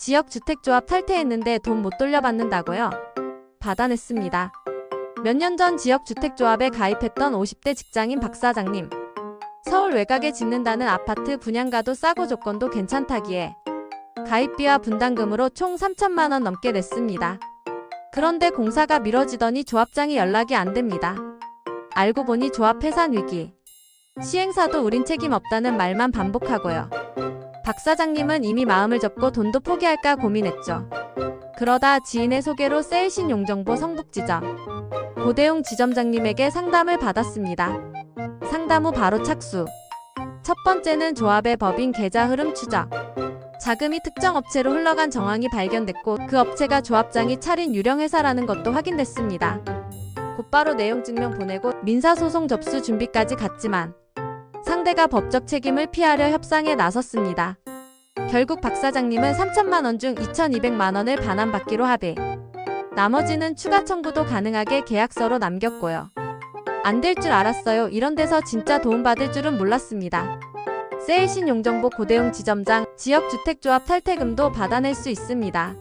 지역 주택조합 탈퇴했는데 돈 못 돌려받는다고요? 받아냈습니다. 몇 년 전 지역 주택조합에 가입했던 50대 직장인 박 사장님. 서울 외곽에 짓는다는 아파트 분양가도 싸고 조건도 괜찮다기에 가입비와 분담금으로 총 3천만 원 넘게 냈습니다. 그런데 공사가 미뤄지더니 조합장이 연락이 안 됩니다. 알고 보니 조합 폐산 위기. 시행사도 우린 책임 없다는 말만 반복하고요. 박 사장님은 이미 마음을 접고 돈도 포기할까 고민했죠. 그러다 지인의 소개로 세일신 용정보 성북지점 고대웅 지점장님에게 상담을 받았습니다. 상담 후 바로 착수. 첫 번째는 조합의 법인 계좌 흐름 추적. 자금이 특정 업체로 흘러간 정황이 발견됐고 그 업체가 조합장이 차린 유령 회사라는 것도 확인됐습니다. 곧바로 내용 증명 보내고 민사소송 접수 준비까지 갔지만 상대가 법적 책임을 피하려 협상에 나섰습니다. 결국 박 사장님은 3천만 원 중 2,200만 원을 반환받기로 합의. 나머지는 추가 청구도 가능하게 계약서로 남겼고요. 안 될 줄 알았어요. 이런 데서 진짜 도움받을 줄은 몰랐습니다. 세일신 용정보 고대용 지점장 지역주택조합 탈퇴금도 받아낼 수 있습니다.